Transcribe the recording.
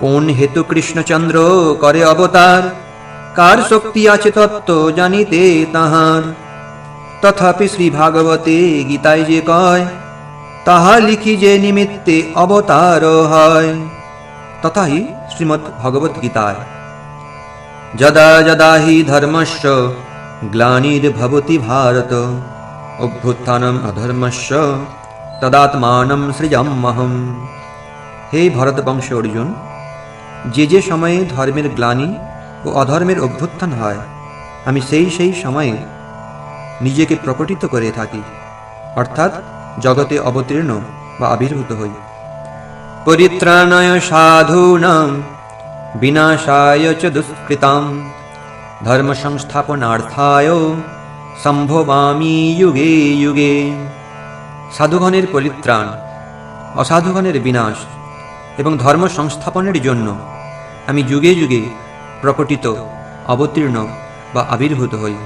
কোন হেতু কৃষ্ণচন্দ্র করে অবতার? কার শক্তি আছে তত্ত্ব জানিতে তাহার? তথাপি শ্রী ভাগবতে গীতায় যে কয়, তাহা লিখি যে নিমিত্তে অবতার হয়। তথাহি শ্রীমদ্ ভগবত গীতায়। যদা যদা হি ধর্মস্য গ্লানির্ভবতি ভারত। অভ্যুত্থানম অধর্মস্য তদাত্মানম সৃজমহম হে ভরত বংশ অর্জুন যে যে সময়ে ধর্মের গ্লানি ও অধর্মের অভ্যুত্থান হয়, আমি সেই সেই সময়ে নিজেকে প্রকটিত করে থাকি, অর্থাৎ জগতে অবতীর্ণ বা আবির্ভূত হই। পরিত্রাণায় সাধূনাং বিনাশায় চ দুষ্কৃতাম ধর্ম সংস্থাপনার্থায় সম্ভবামি যুগে যুগে। সাধুগণের পরিত্রাণ, অসাধুগণের বিনাশ এবং ধর্ম সংস্থাপনের জন্য আমি যুগে যুগে প্রকটিত অবতীর্ণ বা আবির্ভূত হই।